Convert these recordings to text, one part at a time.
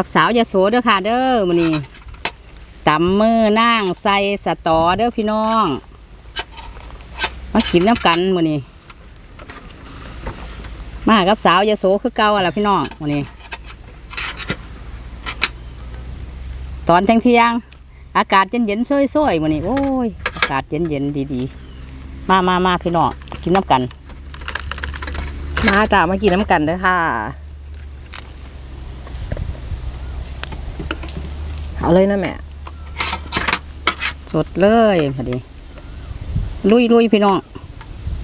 กับสาวยาโสเด้อค่ะ เด้อมื้อนี้ตำมือนั่งใส่สตอเด้อพี่น้องมากินน้ำกันมื้อนี้มากับสาวยาโสคือเก่าอะล่ะพี่น้องมื้อนี้ตอนเที่ยงเที่ยงอากาศเย็นเย็นช่วยๆมื้อนี้โอ้ยอากาศเย็นเย็นดีๆมามามาพี่น้องกินน้ำกัน มาจ้ามากินน้ำกันเด้อค่ะ เอาเลยนะแม่ สดเลยพอดี ลุยลุยพี่น้อง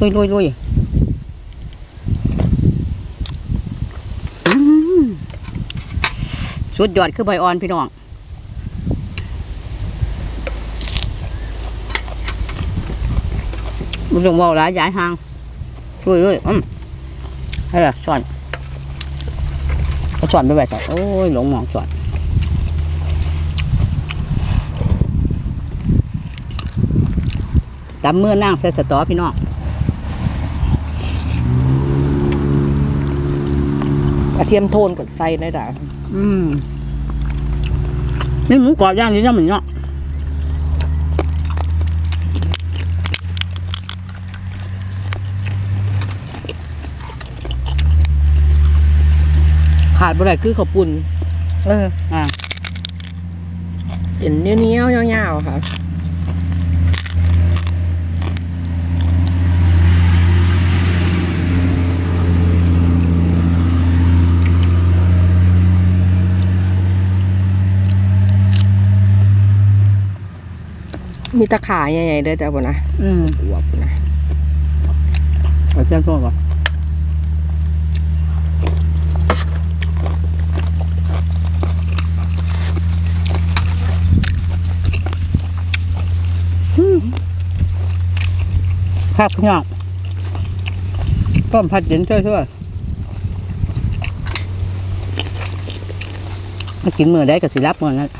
ลุยลุยลุยสุดยอดคือใบอ่อนพี่น้องบุญหลวงบอกหลายย้ายหางลุยลุยอืมเฮ้ยสอนเอาสอนไปไว้ต่อโอ้ยหลงหมองสอน ตำมือนั่งใส่สตอพี่น้องกระเทียมโทนกับไส้ได้ด่าอืมนี่หมูกรอบย่างนี่ย่างเหมือนเนาะขาดบ่ได้คือข้าวปุ้นเออ อ่า เส้นเนี้ยวๆยาวๆค่ะ มีตะข่ายใหญ่ๆเด้อจ้าบ่นะอืมอวบนะเอาเทียมตัวก่อนอืมครับพี่น้องต้มผัดเย็นช่วยช่วยมากินมือได้กับสิรับมือนั้น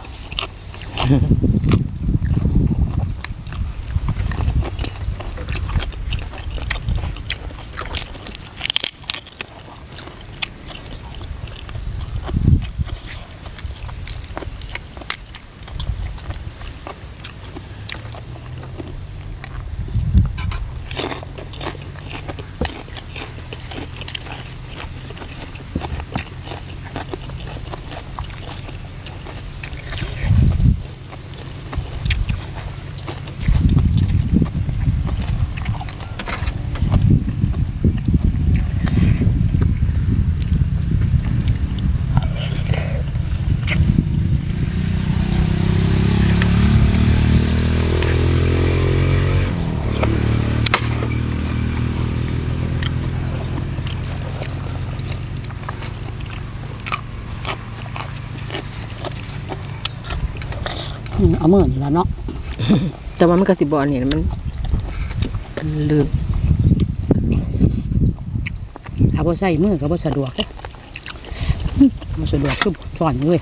อืมเอามือนี่ละเนาะแต่ว่ามันกระสิบอลนี่มันมันลืมถ้าบ่ใส่มือก็บ่สะดวกเด้บ่สะดวกคือสอนเว้ย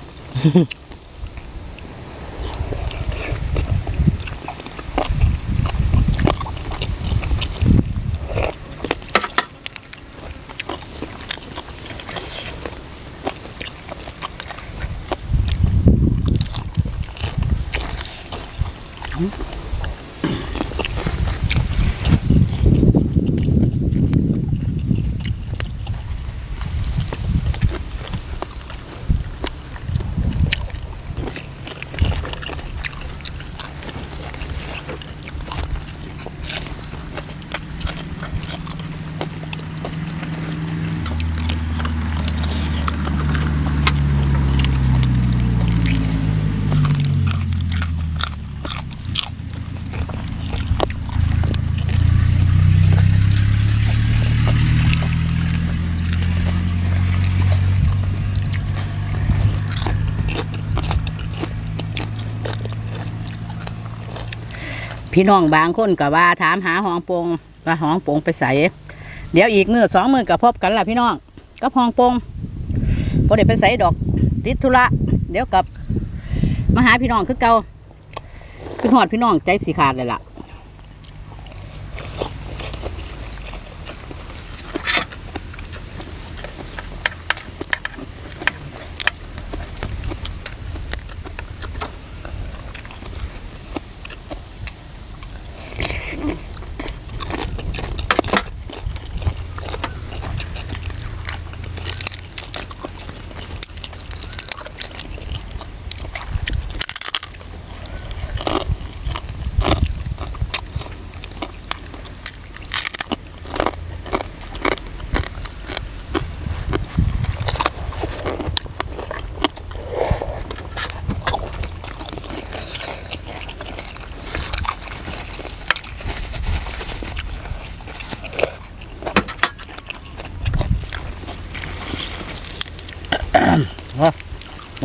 พี่น้องบางคนก็ว่าถามหาหองโปงว่าหองโปงไปใส่เดี๋ยวอีกมือสองมือกับพบกันล่ะพี่น้องกับหองโปงโปรด้ไปใส่ดอกติดธุระเดี๋ยวกับมาหาพี่น้องคือเก่าคือหอดพี่น้องใจสีขาดเลยล่ะ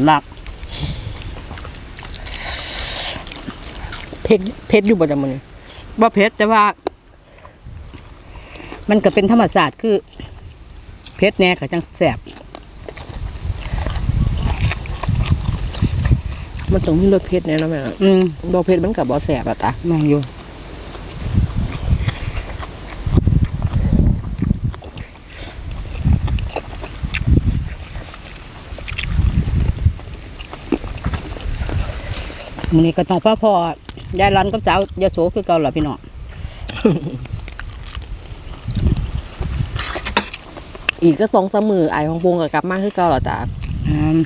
มากเผ็ดเผ็ดอยู่บ่จ้ะมื้อนี้บ่เผ็ดแต่ว่า มันก็เป็นธรรมศาสตร์คือเผ็ดแน่ก็จังแสบมันต้องมีรสเผ็ดแน่เนาะแม่อืมบ่เผ็ดมันก็บ่แซ่บอะตาแม่งอยู่ มื้อนี้ก็ต้องพ่อพ่อยายรันกับสาวยาโสคือเก่าล่ะพี่น้องอีกก็สองสามมื้อไอายของปรุงก็กลับมาคือเก่าแล้วตาอืม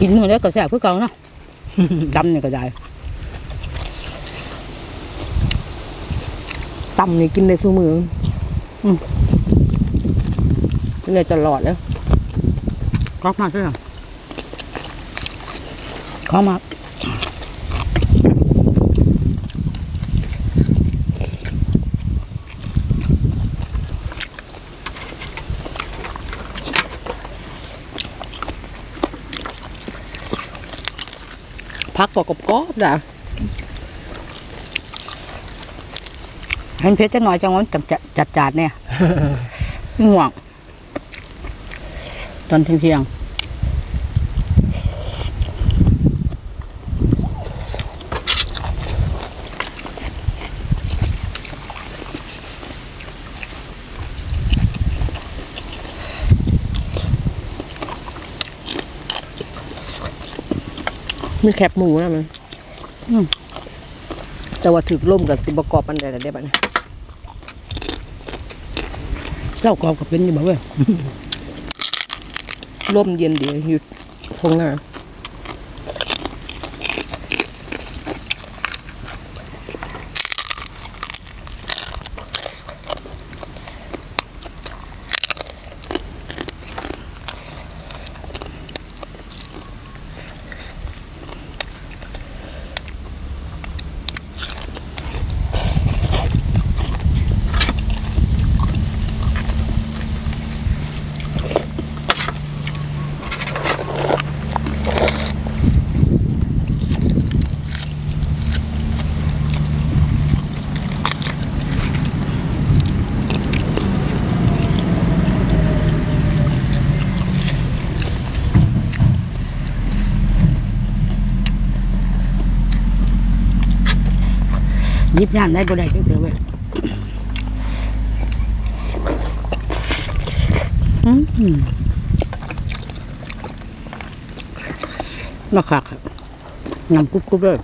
กินมือแล้วก็แซ่บคือเก่าเนาะ จำนี่ก็ได้ตำนี่กินได้ซุมื้ออืมกินได้ตลอดเลยก๊อกมากใช่ไหมก๊อกมาก พักก็กรอบๆจ้ะเห็นเพชรจะหน่อยจังหวะจัดจัดจัดจาดเนี่ยง่วง ตอนเที่ยง มีแคบหมูนะมันแต่ว่าถึกล่มกับสิบประกอบปันใดแต่ได้บัดนี้เจ้ากรอบก็เป็นอยู่บ่เว้ยล่มเย็นดีอยู่ทงหน้า ยิบย่านได้บ่ได้จังเถอะเว้ยมาคักน้ำกรุบกรุบเลย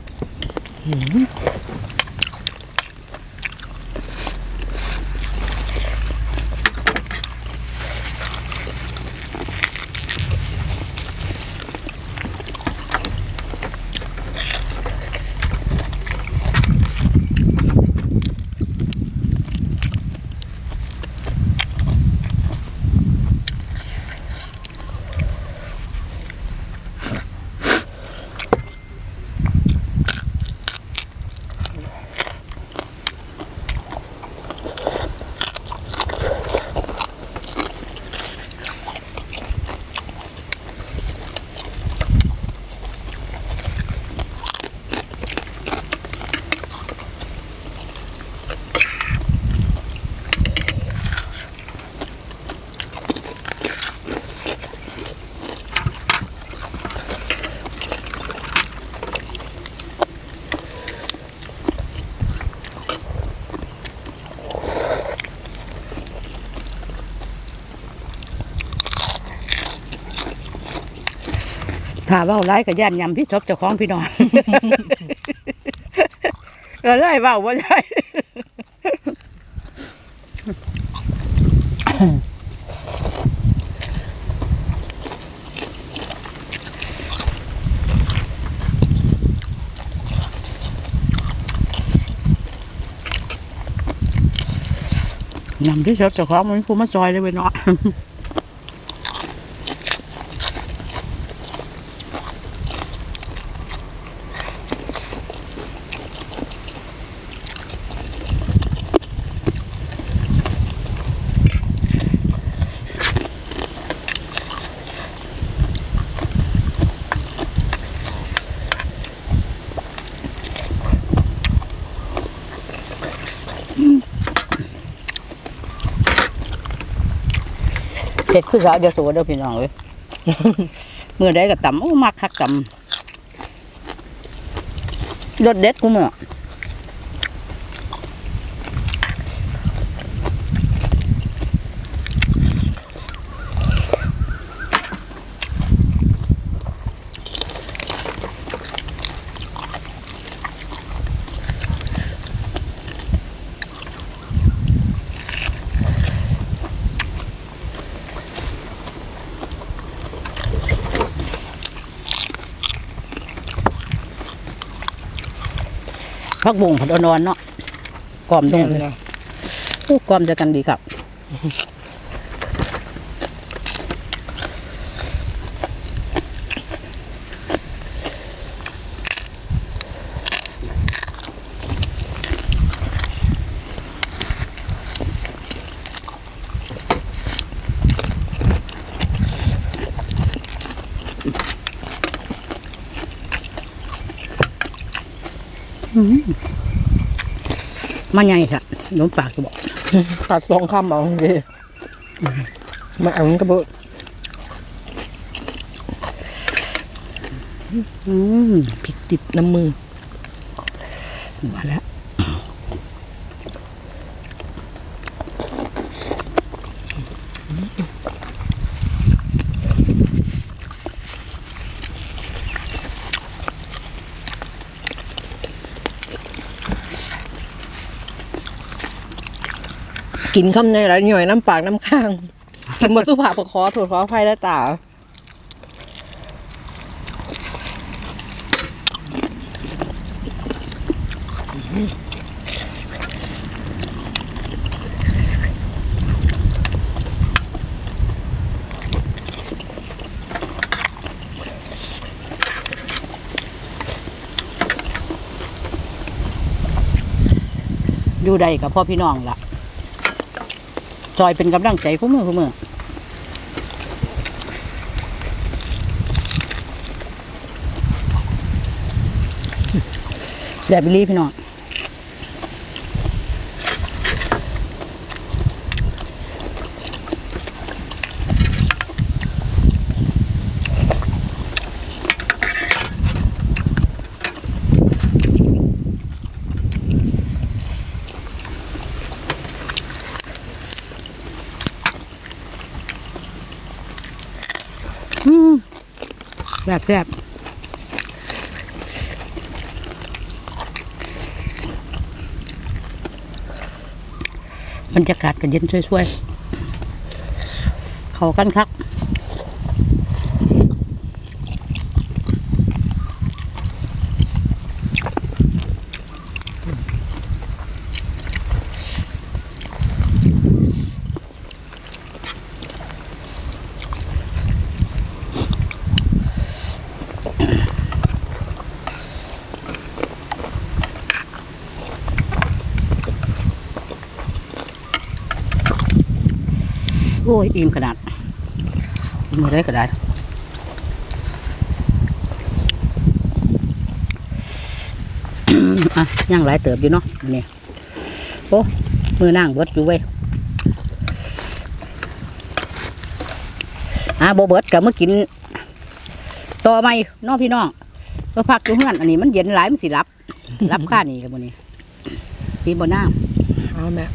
ถ้าเว้าร้ายกับย่านยำพี่ชบเจ้าของพี่น้อง ก็ได้เว้าบ่ได้ยำที่ชอบเจ้าของมันผู้มาจอยเลยเว้ยเนาะ เผ็ดคือสาวจะสูเด้อพี่น้องเลยเมื่อได้ก็ตำโอ้มากคักตำรสเด็ดกูเมื่อ พักบุ้งผัดอ่อนๆเนาะกรอบตรงเลยโอ้กรอบจะกันดีครับ มาไงค่ะน้มปากจะบอกกัดสองคำเอาดิมาเอามันก็บ่อืมพริกติดน้ำมือมาแล้ว กินคำในแล้วหน่อยน้ำปากน้ำข้างกินบะสุภาพขอโทษขออภัยแล้วจ้าอยู่ใดกับพ่อพี่น้องล่ะ ซอยเป็นกำลังใจคู่มือคู่มือแซ่บลีพี่น้อง แซ่บแซ่บบรรยากาศก็เย็นช่วยๆ เขากันครับ อ้ยอิ่มขนาดมาได้ก็ได้อะย่างหลายเติบอยู่เนาะนนี้โอ้มือนั่งเบิดอยู่เว้ยอะโบเบิดกับเมื่อกินต่อไม่น้องพี่น้องก็พักอยู่เฮือนอันนี้มันเย็นหลายมันสิรับ รับค่านี่กับมันนี้ตีบนน้ำเอาแม่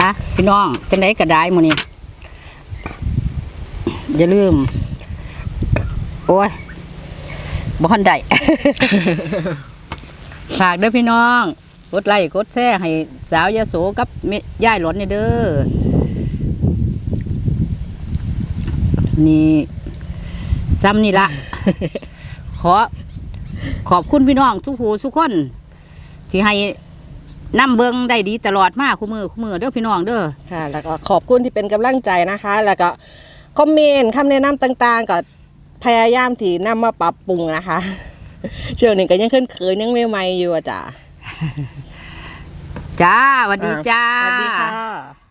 อะพี่น้องจังไดก็ได้มื้อนี้อย่าลืม โอ้ยบ่ทันได้ ฝากเด้อพี่น้องกดไลค์กดแชร์ให้สาวยาโสกับแม่ย่ายหลอนเนี่ยเด้อนี่ซ้ำนี่ละ ขอขอบคุณพี่น้องทุกผู้ทุกคน ที่ให้ นำเบิงได้ดีตลอดมาคู่มือคู่มือเด้อพี่น้องเด้อค่ะ แล้วก็ขอบคุณที่เป็นกำลังใจนะคะ แล้วก็คอมเมนต์คำแนะนำต่างๆ ก็พยายามที่นำมาปรับปรุงนะคะช่วงนี้ก็ยังเคยๆยังใหม่ๆอยู่อะจ้ะจ้าสวัสดีจ้าสวัสดีค่ะ